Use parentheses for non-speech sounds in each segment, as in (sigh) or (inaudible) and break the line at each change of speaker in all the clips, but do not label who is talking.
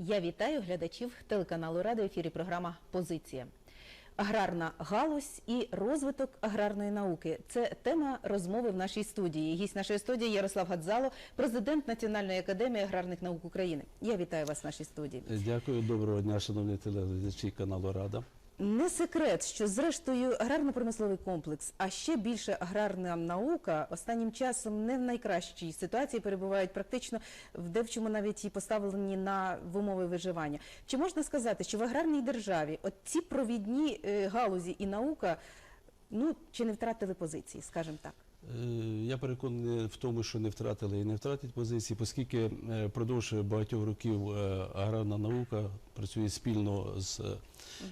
Я вітаю глядачів телеканалу Ради ефірі програма Позиція. Аграрна галузь і розвиток аграрної науки це тема розмови в нашій студії. Гість нашої студії Ярослав Гадзало, президент Національної академії аграрних наук України. Я вітаю вас в нашій студії.
Дякую, доброго дня, шановні телеглядачі каналу Рада.
Не секрет, що зрештою аграрно-промисловий комплекс, а ще більше аграрна наука останнім часом не в найкращій ситуації перебувають практично в девчому навіть і поставлені на вимови виживання. Чи можна сказати, що в аграрній державі от ці провідні е, галузі і наука ну чи не втратили позиції, скажімо так?
Е, Я переконаний в тому, що не втратили і не втратять позиції, оскільки е, впродовж багатьох років е, аграрна наука працює спільно з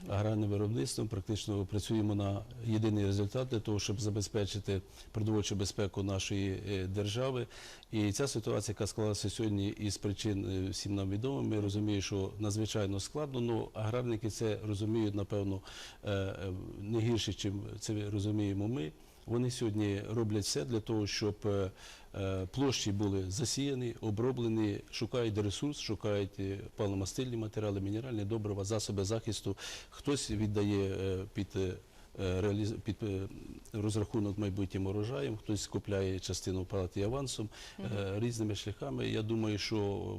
аграрним виробництвом. Практично працюємо на єдиний результат для того, щоб забезпечити продовольчу безпеку нашої держави. І ця ситуація, яка склалася сьогодні із причин всім нам відомо, ми розуміємо, що надзвичайно складно. але аграрники це розуміють, напевно, не гірше, ніж це розуміємо ми. Вони сьогодні роблять все для того, щоб е, е, площі були засіяні, оброблені, шукають ресурс, шукають е, паливомастильні матеріали, мінеральні добрива, засоби захисту. Хтось віддає під під розрахунок майбутнім урожаєм, хтось купляє частину плати авансом різними шляхами. Я думаю, що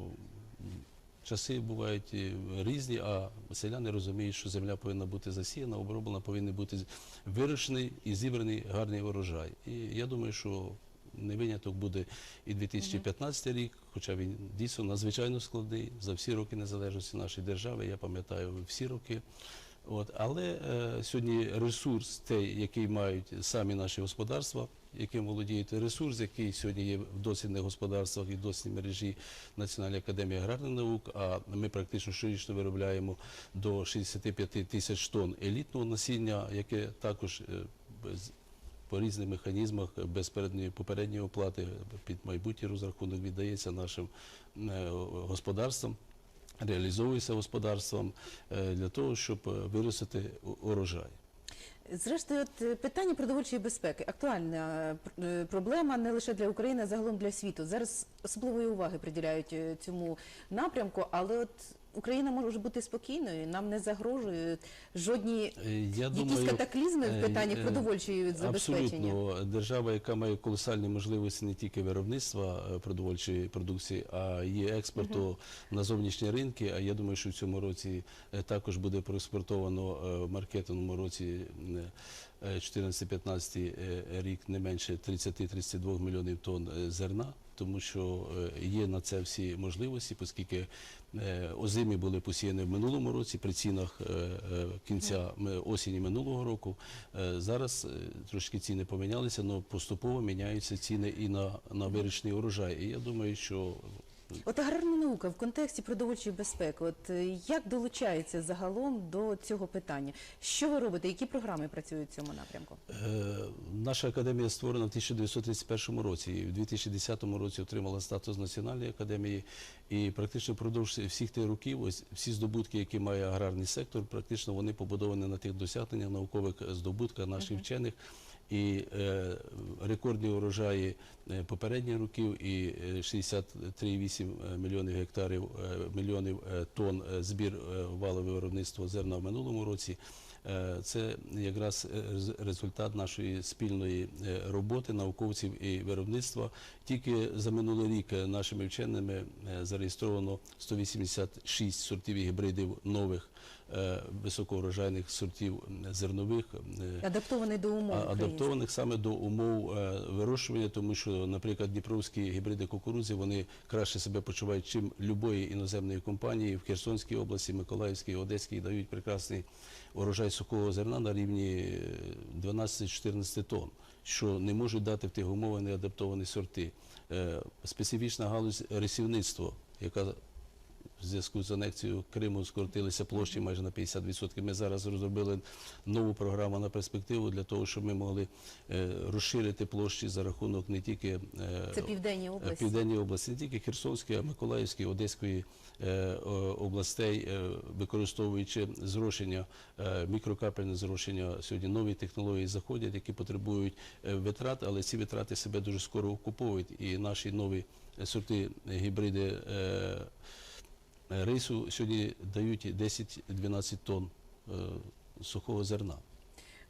Часи бувають різні, а селяни розуміють, що земля повинна бути засіяна, оброблена, повинен бути вирощений і зібраний гарний урожай. І я думаю, що не виняток буде і 2015 рік, хоча він дійсно надзвичайно складний за всі роки незалежності нашої держави. Я пам'ятаю всі роки. От, але е, сьогодні ресурс, той, який мають самі наші господарства, яким володіють ресурс, який сьогодні є в дослідних господарствах і в дослідній мережі Національної академії аграрних наук. А ми практично щорічно виробляємо до 65 тисяч тонн елітного насіння, яке також е, по різних механізмах без передньої попередньої оплати під майбутній розрахунок віддається нашим е, господарствам. Реалізовується господарством е, для того, щоб виростити урожай.
Зрештою, от е, питання продовольчої безпеки актуальна е, проблема не лише для України, а загалом для світу. Зараз особливої уваги приділяють е, цьому напрямку, але от Україна може бути спокійною, нам не загрожують жодні
Е, Я
якісь
думаю,
катаклізми в
е,
питанні
е,
продовольчої забезпечення.
Абсолютно. Держава, яка має колосальні можливості не тільки виробництва продовольчої продукції, а й експорту на зовнішні ринки. А я думаю, що в цьому році також буде проекспортовано в маркетинговому році 14-15 е, рік не менше 30-32 мільйонів тонн е, зерна. Тому що е, є на це всі можливості, оскільки е, озимі були посіяні в минулому році при цінах е, е, кінця осені минулого року. Е, Зараз е, трошки ціни помінялися, але поступово міняються ціни і на, на вирічний урожай. І я думаю, що
От аграрна наука в контексті продовольчої безпеки, от е, як долучається загалом до цього питання? Що ви робите? Які програми працюють в цьому напрямку?
Е, Наша академія створена в 1931 році і в 2010 році отримала статус національної академії. І практично впродовж всіх тих років, ось всі здобутки, які має аграрний сектор, практично вони побудовані на тих досягненнях наукових здобутках наших вчених. І е, рекордні урожаї е, попередніх років і е, 63,8 мільйонів гектарів е, мільйонів е, тонн е, збір е, валове виробництво зерна в минулому році. Е, Це якраз е, результат нашої спільної е, роботи науковців і виробництва. Тільки за минулий рік е, нашими вченими е, зареєстровано 186 сортів і гібридів нових е, високоурожайних сортів зернових. е,
Адаптований до умов
адаптованих саме до умов е, вирощування, тому що, наприклад, дніпровські гібриди кукурудзи вони краще себе почувають, чим любої іноземної компанії в Херсонській області, Миколаївській, Одеській дають прекрасний урожай сухого зерна на рівні е, 12-14 тонн, що не можуть дати в тих умовах неадаптовані сорти. Е, Специфічна галузь рисівництва, яка в зв'язку з анексією Криму скоротилися площі майже на 50%. Ми зараз розробили нову програму на перспективу для того, щоб ми могли е, розширити площі за рахунок не тільки е,
Це південні області.
Південній області, не тільки Херсонської, а Миколаївської, Одеської е, областей, е, використовуючи зрошення, е, мікрокапельне зрошення. Сьогодні нові технології заходять, які потребують е, витрат, але ці витрати себе дуже скоро окуповують. І наші нові сорти е, гібриди. Рису сьогодні дають 10-12 тонн е, сухого зерна.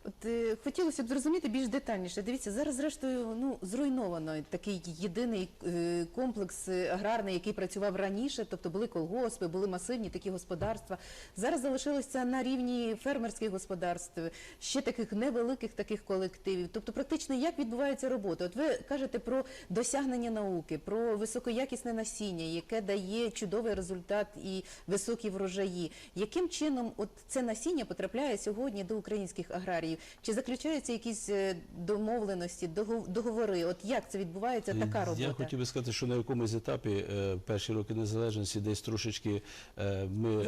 От е, хотілося б зрозуміти більш детальніше. Дивіться, зараз зрештою ну зруйновано такий єдиний е, комплекс е, аграрний, який працював раніше, тобто були колгоспи, були масивні такі господарства. Зараз залишилося на рівні фермерських господарств, ще таких невеликих таких колективів. Тобто, практично як відбувається робота? От ви кажете про досягнення науки, про високоякісне насіння, яке дає чудовий результат і високі врожаї. Яким чином от це насіння потрапляє сьогодні до українських аграріїв? Чи заключаються якісь е, домовленості, догов- договори? От як це відбувається така робота?
Я хотів би сказати, що на якомусь етапі е, перші роки незалежності десь трошечки е, ми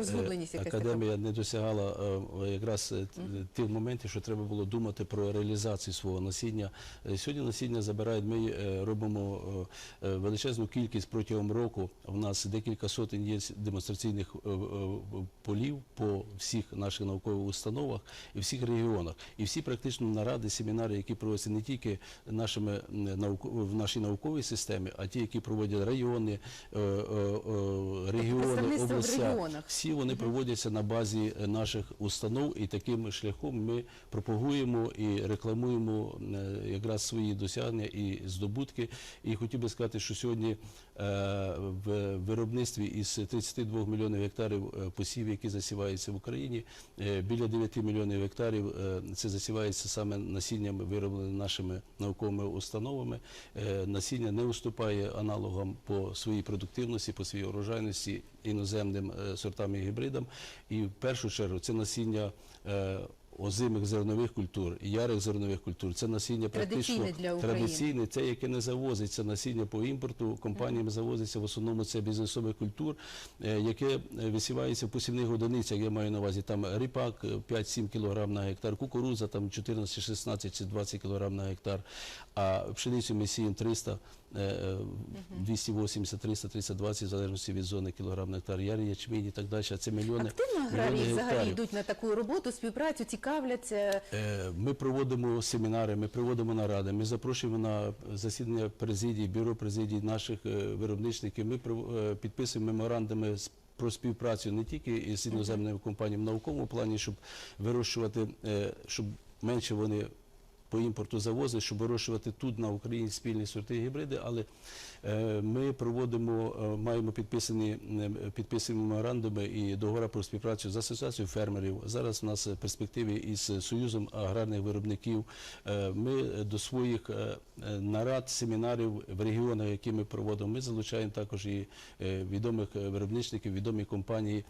академія не досягала якраз тих моментів, що треба було думати про реалізацію свого насіння. Сьогодні насіння забирають. Ми робимо величезну кількість протягом року. У нас декілька сотень є демонстраційних полів по всіх наших наукових установах і всіх регіонах. І всі практично наради, семінари, які проводяться не тільки нашими в нашій науковій системі, а ті, які проводять райони, е, е, е, регіони,
регіонах.
всі вони проводяться на базі наших установ, і таким шляхом ми пропагуємо і рекламуємо якраз свої досягнення і здобутки. І хотів би сказати, що сьогодні в виробництві із 32 мільйонів гектарів е, посівів, які засіваються в Україні, е, біля 9 мільйонів гектарів е, це засівається саме насінням, виробленим нашими науковими установами. Е, Насіння не уступає аналогам по своїй продуктивності, по своїй урожайності іноземним е, сортам і гібридам. І в першу чергу це насіння. Е, Озимих зернових культур, ярих зернових культур, це насіння практично
Традиційне для
традиційне, це яке не завозиться насіння по імпорту. Компаніями завозиться в основному це бізнесових культур, е, яке е, висівається в посівних одиницях. Я маю на увазі там ріпак е, 5-7 кг на гектар, кукурудза там 14, 16 чи 20 кг на гектар, а пшеницю ми сіємо 300 е, е, 280, 300, 320, в залежності від зони кілограм на гектар, ярі, ячмінь і так далі. А це мільйони,
Активно аграрії
мільйони
взагалі
гектарів.
йдуть на таку роботу, співпрацю, цікавляться.
Е, Ми проводимо семінари, ми проводимо наради, ми запрошуємо на засідання президії, бюро президії наших е, виробничників. Ми е, підписуємо меморандуми з- про співпрацю не тільки із іноземними компаніями в науковому плані, щоб вирощувати, щоб менше вони по імпорту завозили, щоб вирощувати тут на Україні спільні сорти гібриди, але е, ми проводимо, е, маємо підписані е, підписані меморандуми і договори про співпрацю з асоціацією фермерів. Зараз у нас в перспективі із Союзом аграрних виробників. Ми до своїх нарад, семінарів в регіонах, які ми проводимо, ми залучаємо також і відомих виробничників, відомі компанії.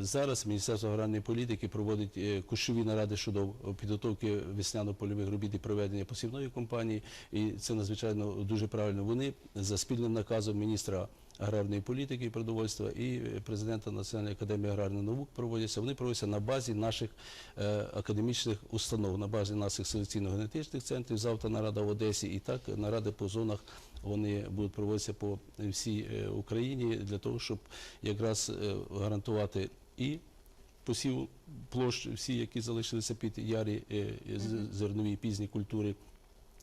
Зараз Міністерство аграрної політики проводить кущові наради щодо підготовки весняно-польових робіт і проведення посівної кампанії, і це надзвичайно дуже правильно. Вони за спільним наказом міністра аграрної політики і продовольства і президента Національної академії аграрних наук проводяться. Вони проводяться на базі наших е, академічних установ, на базі наших селекційно-генетичних центрів. Завтра нарада в Одесі, і так наради по зонах вони будуть проводитися по всій е, Україні для того, щоб якраз е, гарантувати і посів площ, всі, які залишилися під ярі е, зернові пізні культури.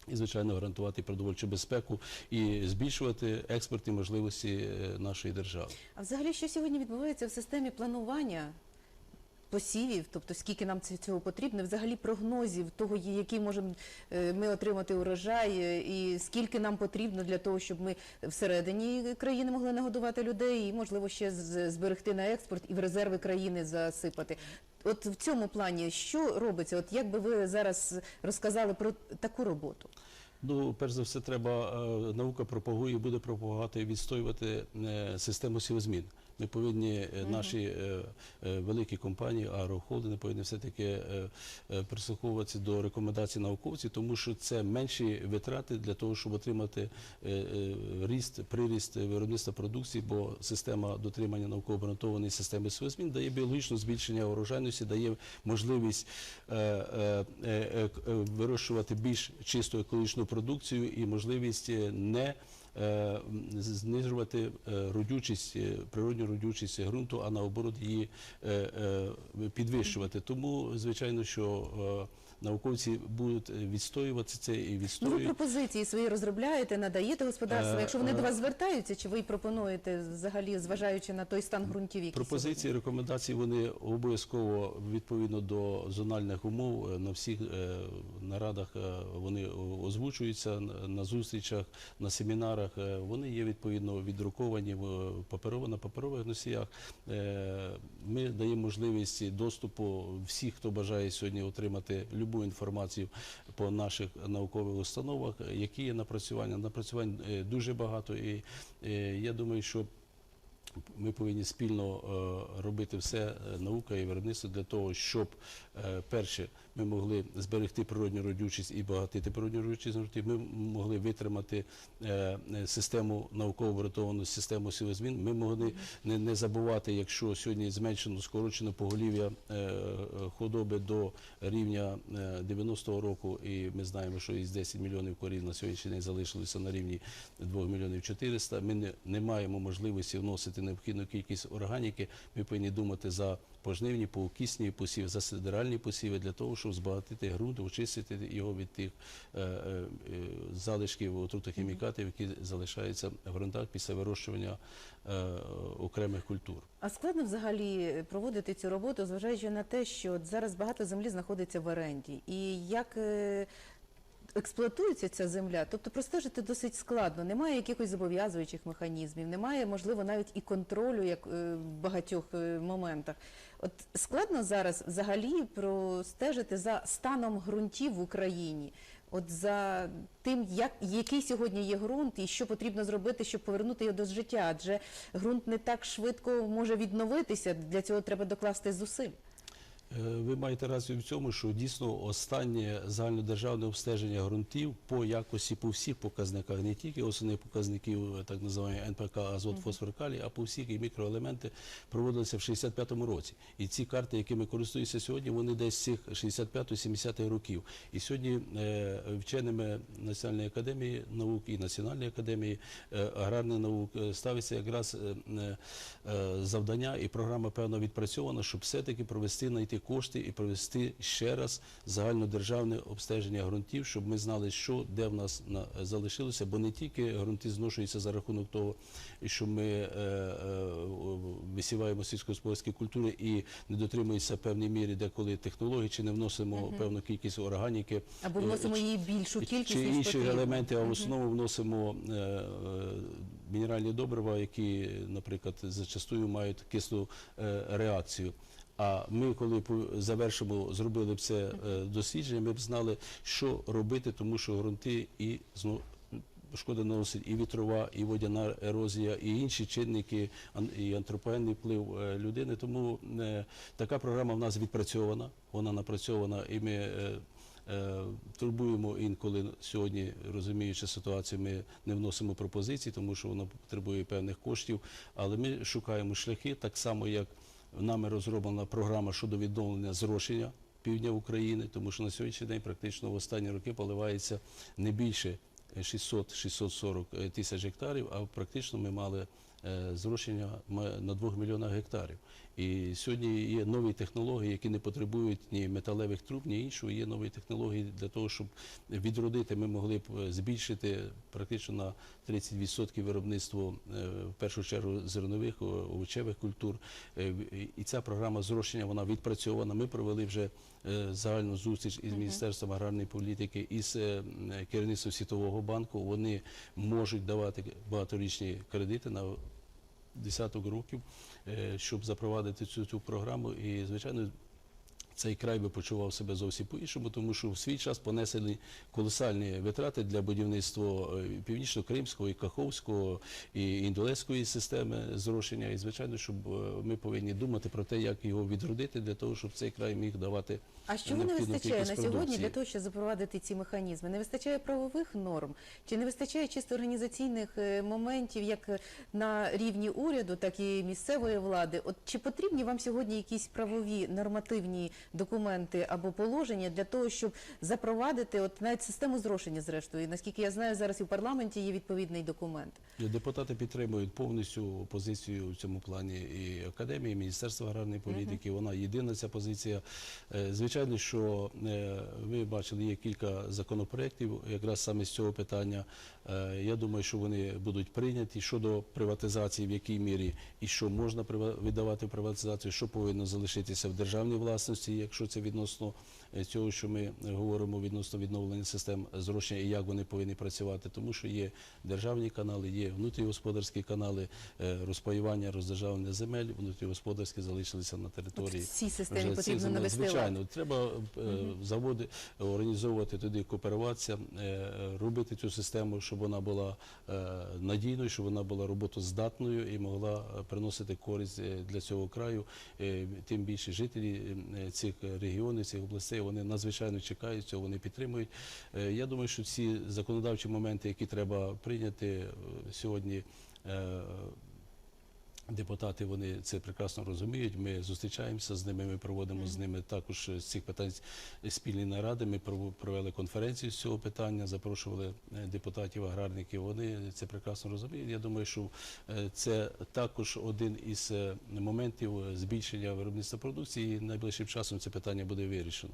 І, звичайно, гарантувати продовольчу безпеку і збільшувати експортні можливості е, нашої держави.
А взагалі, що сьогодні відбувається в системі планування посівів, тобто скільки нам цього потрібно, взагалі прогнозів того, який можемо е, ми отримати урожай, е, і скільки нам потрібно для того, щоб ми всередині країни могли нагодувати людей, і можливо ще зберегти на експорт і в резерви країни засипати. От в цьому плані що робиться? От як би ви зараз розказали про таку роботу?
Ну, перш за все, треба е, наука пропагує, буде пропагувати відстоювати систему сівозмін. Ми повинні е, наші е, е, великі компанії, агрохолдинги повинні все-таки е, е, прислуховуватися до рекомендацій науковців, тому що це менші витрати для того, щоб отримати ріст, приріст виробництва продукції, бо система дотримання науково обґрунтованої системи сівозмін дає біологічне збільшення урожайності, дає можливість вирощувати більш чисту екологічну продукцію і можливість не знижувати е, родючість, е, природню родючість ґрунту, а наоборот її е, е, підвищувати. Тому, звичайно, що е, науковці будуть відстоювати це і
Ну, ви пропозиції свої розробляєте, надаєте господарству.
Е,
Якщо вони
е,
до вас звертаються, чи ви пропонуєте взагалі, зважаючи на той стан ґрунтів, які
Пропозиції, рекомендації вони обов'язково відповідно до зональних умов е, на всіх е, нарадах е, вони озвучуються на- зустрічах, на семінарах. е, Вони є відповідно віддруковані в е, паперово на паперових носіях. Е, Ми даємо можливість доступу всіх, хто бажає сьогодні отримати любу інформацію по наших наукових установах, які є напрацювання. Напрацювань е, дуже багато, і е, я думаю, що ми повинні спільно е, робити все, наука і виробництво для того, щоб перше ми могли зберегти природню родючість і багатити природню родючість Ми могли витримати е, е, систему науково врятовану систему силозмін. Ми могли не, забувати, якщо сьогодні зменшено скорочено поголів'я е, худоби до рівня е, 90-го року, і ми знаємо, що із 10 мільйонів корів на сьогоднішній день залишилося на рівні 2 мільйонів 400. Ми не, не маємо можливості вносити необхідну кількість органіки. Ми повинні думати за пожнивні, поукісні посіви, за сидеральні посіви для того, щоб збагатити ґрунт, очистити його від тих е, е, е, залишків отрутохімікатів, які залишаються в ґрунтах після вирощування е, окремих культур.
А складно взагалі проводити цю роботу, зважаючи на те, що зараз багато землі знаходиться в оренді. І як е, експлуатується ця земля, тобто простежити досить складно. Немає якихось зобов'язуючих механізмів, немає, можливо, навіть і контролю як е, в багатьох е, моментах. От складно зараз взагалі простежити за станом ґрунтів в Україні. От за тим, як який сьогодні є ґрунт, і що потрібно зробити, щоб повернути його до життя, адже ґрунт не так швидко може відновитися. Для цього треба докласти зусиль.
Е, Ви маєте рацію в цьому, що дійсно останнє загальнодержавне обстеження ґрунтів по якості по всіх показниках, не тільки основних показників, е, так називаємо НПК, азот, фосфор, калій, а по всіх і мікроелементи проводилися в 65-му році. І ці карти, якими користуються сьогодні, вони десь з цих 65-70-х років. І сьогодні е, вченими Національної академії наук і Національної академії аграрних наук ставиться якраз завдання і програма певно відпрацьована, щоб все-таки провести знайти кошти і провести ще раз загальнодержавне обстеження ґрунтів, щоб ми знали, що де в нас на, залишилося, бо не тільки ґрунти зношуються за рахунок того, що ми е, е, висіваємо сільськогосподарські культури і не дотримуються певній мірі, деколи технологій, чи не вносимо певну кількість органіки.
Або
е,
вносимо її більшу кількість,
чи інші елементи, а в основному вносимо е, е, мінеральні добрива, які, наприклад, зачастую мають кислу е, реакцію. А ми, коли завершимо, зробили б це е, дослідження, ми б знали, що робити, тому що ґрунти і знову. Шкода наносить і вітрова, і водяна ерозія, і інші чинники, і антропогенний вплив е, людини. Тому е, така програма в нас відпрацьована, вона напрацьована, і ми турбуємо інколи сьогодні, розуміючи ситуацію, ми не вносимо пропозиції, тому що воно потребує певних коштів. Але ми шукаємо шляхи, так само як нами розроблена програма щодо відновлення зрошення півдня України, тому що на сьогоднішній день практично в останні роки поливається не більше 600-640 тисяч гектарів, а практично ми мали е, зрошення на 2 мільйонах гектарів. І сьогодні є нові технології, які не потребують ні металевих труб, ні іншого. Є нові технології для того, щоб відродити. Ми могли б е, збільшити практично на 30% виробництво е, в першу чергу зернових овочевих культур. Е, і- ця програма зрощення вона відпрацьована. Ми провели вже загальну зустріч із Міністерством аграрної політики і з м, керівництвом Світового банку. Вони можуть давати багаторічні кредити на десяток років, е, щоб запровадити цю, цю програму. І, звичайно, цей край би почував себе зовсім по-іншому, тому що в свій час понесені колосальні витрати для будівництва е, північно-кримського і каховського і індолезької системи зрошення. І звичайно, щоб е, ми повинні думати про те, як його відродити для того, щоб цей край міг давати
А чого не вистачає на сьогодні
продукції.
для того, щоб запровадити ці механізми? Не вистачає правових норм? Чи не вистачає чисто організаційних е, моментів, як на рівні уряду, так і місцевої влади? От чи потрібні вам сьогодні якісь правові нормативні документи або положення для того, щоб запровадити от навіть систему зрошення, зрештою. І наскільки я знаю, зараз і в парламенті є відповідний документ.
Депутати підтримують повністю позицію в цьому плані і академії, і Міністерства аграрної політики. Вона єдина ця позиція. Е, Звичайно, що е, ви бачили, є кілька законопроєктів якраз саме з цього питання. Е, Я думаю, що вони будуть прийняті щодо приватизації, в якій мірі і що можна віддавати в приватизацію, що повинно залишитися в державній власності, якщо це відносно цього, що ми говоримо відносно відновлення систем зрошення і як вони повинні працювати, тому що є державні канали, є внутрігосподарські канали е, розпаювання, роздержавлення земель, внутрігосподарські залишилися на території. вже цих
потрібно навести.
Звичайно, треба е, заводи організовувати туди кооперуватися, е, робити цю систему, щоб вона була надійною, щоб вона була роботоздатною і могла приносити користь для цього краю. Тим більше жителі цих регіонів, цих областей, вони надзвичайно чекають цього, вони підтримують. Е, Я думаю, що ці законодавчі моменти, які треба прийняти е, сьогодні. е, Депутати вони це прекрасно розуміють. Ми зустрічаємося з ними. Ми проводимо з ними також з цих питань спільні наради. Ми провели конференцію з цього питання, запрошували депутатів, аграрників. Вони це прекрасно розуміють. Я думаю, що це також один із моментів збільшення виробництва продукції. І найближчим часом це питання буде вирішено.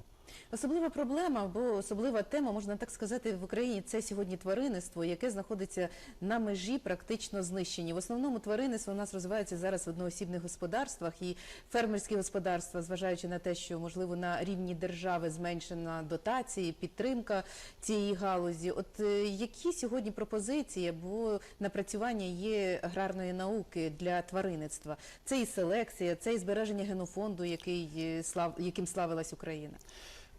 Особлива проблема або особлива тема, можна так сказати, в Україні це сьогодні тваринництво, яке знаходиться на межі практично знищення. В основному тваринництво у нас розвивається зараз в одноосібних господарствах і фермерські господарства, зважаючи на те, що можливо на рівні держави зменшена дотації, підтримка цієї галузі. От е, які сьогодні пропозиції або напрацювання є аграрної науки для тваринництва? Це і селекція, це і збереження генофонду, який е, яким славилась Україна.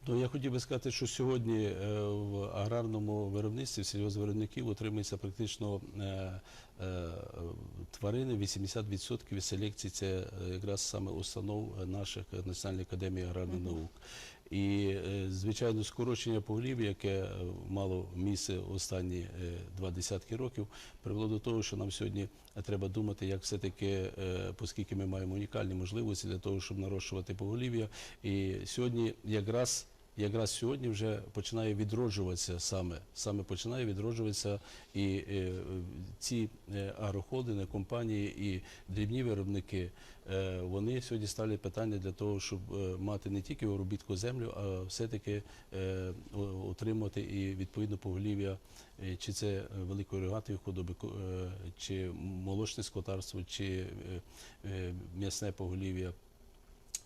Ну, я хотів би сказати, що сьогодні е, в аграрному виробництві сільгоспвиробників отримується практично е, е, тварини. 80% від селекції це якраз саме установ наших Національної академії аграрних наук. І, звичайно, скорочення поголів'я, яке мало місце останні два десятки років, привело до того, що нам сьогодні треба думати, як все-таки, оскільки ми маємо унікальні можливості для того, щоб нарощувати поголів'я. І сьогодні якраз якраз сьогодні вже починає відроджуватися саме, саме починає відроджуватися і е, ці е, агрохолдинги, компанії і дрібні виробники, е, вони сьогодні ставлять питання для того, щоб мати не тільки уробітку землю, а все-таки отримати і відповідно поголів'я, чи це великої рогатої худоби, чи молочне скотарство, чи м'ясне поголів'я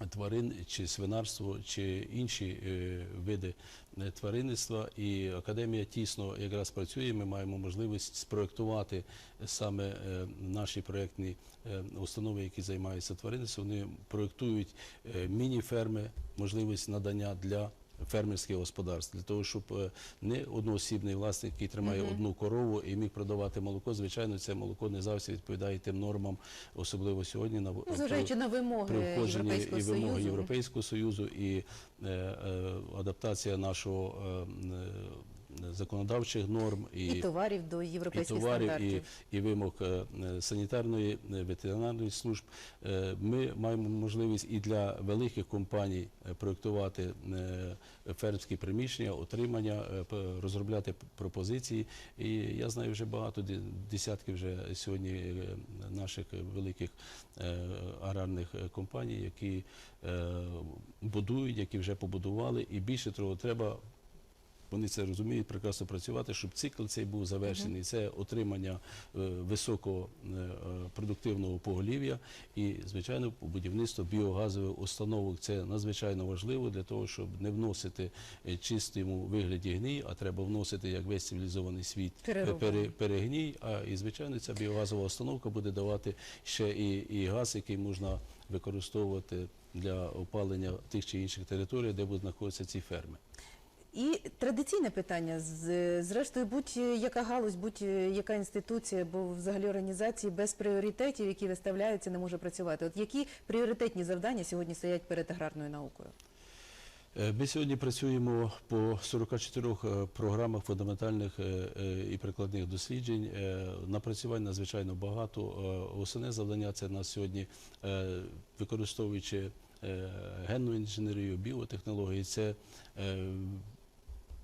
тварин, чи свинарство, чи інші е, види е, тваринництва. І академія тісно якраз працює. Ми маємо можливість спроектувати саме е, наші проектні е, установи, які займаються тваринництвом. Вони проектують е, міні-ферми, можливість надання для. Фермерських господарство, для того, щоб е, не одноосібний власник, який тримає одну корову і міг продавати молоко. Звичайно, це молоко не завжди відповідає тим нормам, особливо сьогодні на
Ну, зважаючи на вимоги
при входженні і вимоги Європейського Союзу і е, е, адаптація нашого е, законодавчих норм
І товарів до
і товарів,
стандартів.
і вимог е, санітарної, е, ветеринарної служб. Е, Ми маємо можливість і для великих компаній проєктувати фермерські приміщення, отримання, розробляти пропозиції. І я знаю вже багато десятків вже сьогодні наших великих аграрних компаній, які будують, які вже побудували. І більше того, треба вони це розуміють, прекрасно працювати, щоб цикл цей був завершений. Це отримання е, високого е, поголів'я і, звичайно, будівництво біогазових установок. Це надзвичайно важливо для того, щоб не вносити е, чистому вигляді гній, а треба вносити як весь цивілізований світ пере- перегній. А і звичайно, ця біогазова установка буде давати ще і, і газ, який можна використовувати для опалення тих чи інших територій, де будуть знаходитися ці ферми.
І традиційне питання зрештою, будь-яка галузь, будь-яка інституція або взагалі організації без пріоритетів, які виставляються, не може працювати. От які пріоритетні завдання сьогодні стоять перед аграрною наукою?
Е, Ми сьогодні працюємо по 44 е, програмах фундаментальних е, е, і прикладних досліджень. Е, Напрацювань надзвичайно багато. Е, Основне завдання це на сьогодні, е, використовуючи е, генну інженерію, біотехнології, це е,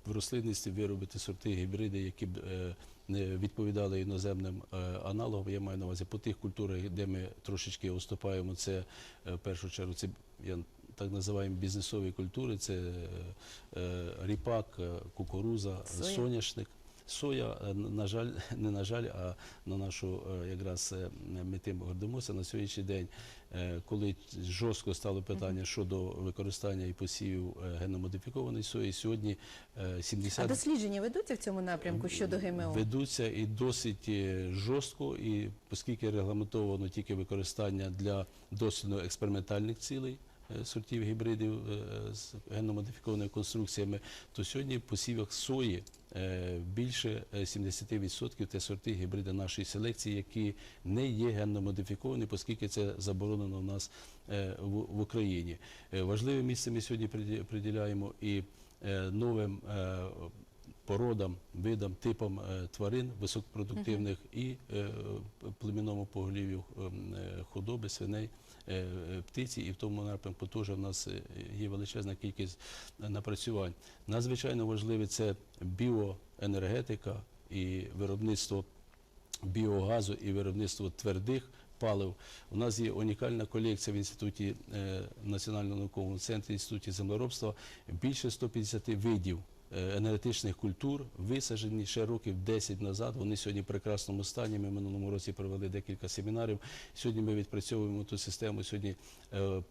в рослинності виробити сорти гібриди, які б е, не відповідали іноземним е, аналогам. Я маю на увазі по тих культурах, де ми трошечки уступаємо. Це е, в першу чергу це я так називаємо бізнесові культури. Це ріпак, кукуруза, соняшник. Соя, е, на жаль, (laughs) не на жаль, а на нашу е, якраз е, ми тим гордимося на сьогоднішній день, коли жорстко стало питання щодо використання і посівів генномодифікованої сої, сьогодні е,
А дослідження ведуться в цьому напрямку щодо ГМО?
ведуться і досить жорстко, і оскільки регламентовано тільки використання для дослідно-експериментальних цілей сортів гібридів з генномодифікованими конструкціями, то сьогодні в посівах сої більше е, 70% це сорти гібриди нашої селекції, які не є генно-модифіковані, оскільки це заборонено в нас е, в, Україні. Е, Важливе місце ми сьогодні приділяємо і е, новим е, породам, видам, типам е, тварин високопродуктивних і е, племінному поголів'ю е, худоби, свиней, птиці, і в тому напрямку теж в нас є величезна кількість напрацювань. Надзвичайно важливе це біоенергетика і виробництво біогазу і виробництво твердих палив. У нас є унікальна колекція в інституті е, Національного наукового центру інституті землеробства більше 150 видів. Е, Енергетичних культур висаджені ще років 10 назад. Вони сьогодні в прекрасному стані. Ми в минулому році провели декілька семінарів. Сьогодні ми відпрацьовуємо ту систему. Сьогодні е,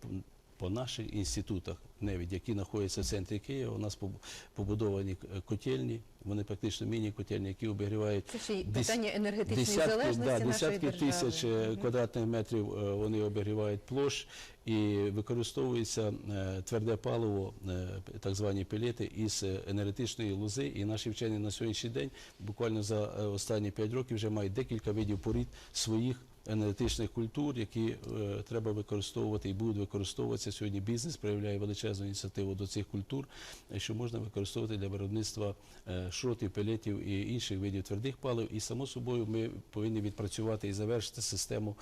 по наших інститутах, навіть які знаходяться в центрі Києва, у нас поб- побудовані котельні. Вони практично міні-котельні, які обігрівають
Це питання енергетичної
десятки,
залежності
да,
нашої
десятки
держави.
тисяч е, квадратних метрів е, вони обігрівають площ і використовується е, тверде паливо, так звані пелети із енергетичної лози. І наші вчені на сьогоднішній день, буквально за останні 5 років, вже мають декілька видів порід своїх. Енергетичних культур, які е, треба використовувати і будуть використовуватися сьогодні. Бізнес проявляє величезну ініціативу до цих культур, е, що можна використовувати для виробництва е, шротів, пелетів і інших видів твердих палив. І само собою ми повинні відпрацювати і завершити систему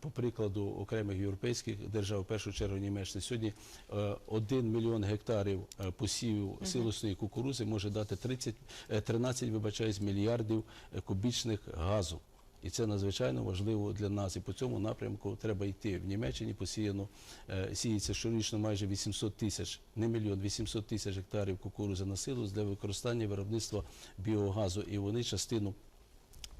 по прикладу окремих європейських держав, в першу чергу Німеччини. Сьогодні 1 мільйон гектарів посівів силосної кукурузи може дати 30, е, 13, вибачаюсь, мільярдів кубічних газу. І це надзвичайно важливо для нас. І по цьому напрямку треба йти. В Німеччині посіяно е, сіється щорічно майже 800 тисяч, не мільйон, 800 тисяч гектарів кукурузи на силу для використання виробництва біогазу. І вони частину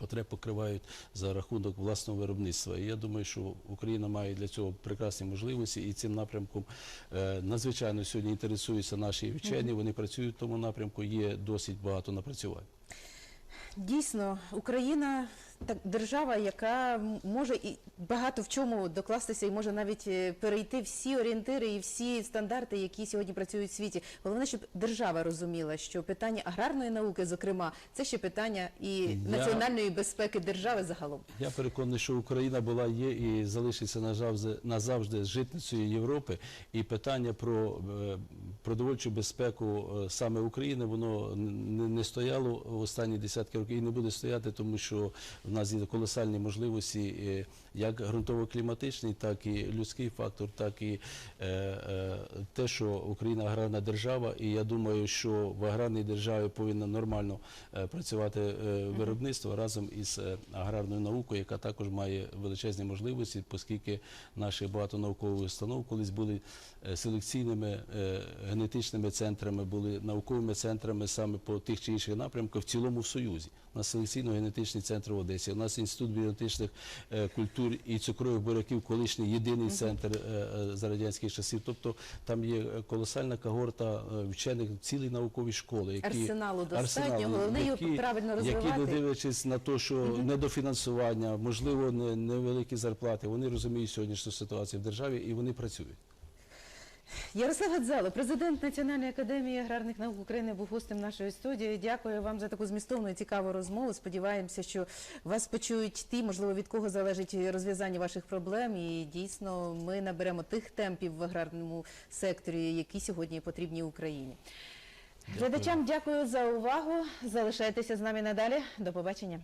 потреб покривають за рахунок власного виробництва. І я думаю, що Україна має для цього прекрасні можливості, і цим напрямком е, надзвичайно сьогодні інтересуються наші вчені. Вони працюють в тому напрямку. Є досить багато напрацювань.
Дійсно, Україна так держава, яка може і багато в чому докластися і може навіть е, перейти всі орієнтири і всі стандарти, які сьогодні працюють в світі. Головне, щоб держава розуміла, що питання аграрної науки, зокрема, це ще питання і
Я-
національної безпеки держави загалом.
Я переконаний, що Україна була, є і залишиться назавжди, назавжди житницею Європи. І питання про е, продовольчу безпеку е, саме України воно не, стояло в останні десятки років і не буде стояти, тому що в нас є колосальні можливості, е, як ґрунтово-кліматичний, так і людський фактор, так і е, те, що Україна аграрна держава, і я думаю, що в аграрній державі повинна нормально працювати виробництво разом із аграрною наукою, яка також має величезні можливості, оскільки наші багато наукових установ колись були селекційними генетичними центрами, були науковими центрами саме по тих чи інших напрямках в цілому в Союзі. У нас селекційно-генетичний центр в Одесі, у нас інститут біотичних е, культур і цукрових буряків, колишній єдиний центр е, е, за радянських часів. Тобто там є колосальна когорта вчених, цілі наукові школи, які
Арсеналу достатньо,
арсеналу,
головне його правильно
які, не дивлячись на те, що недофінансування, можливо, не- невеликі зарплати, вони розуміють сьогоднішню ситуацію в державі і вони працюють.
Ярослав Гадзало, президент Національної академії аграрних наук України, був гостем нашої студії. Дякую вам за таку змістовну і цікаву розмову. Сподіваємося, що вас почують ті, можливо, від кого залежить розв'язання ваших проблем. І дійсно ми наберемо тих темпів в аграрному секторі, які сьогодні потрібні Україні. Глядачам дякую за увагу. Залишайтеся з нами надалі. До побачення.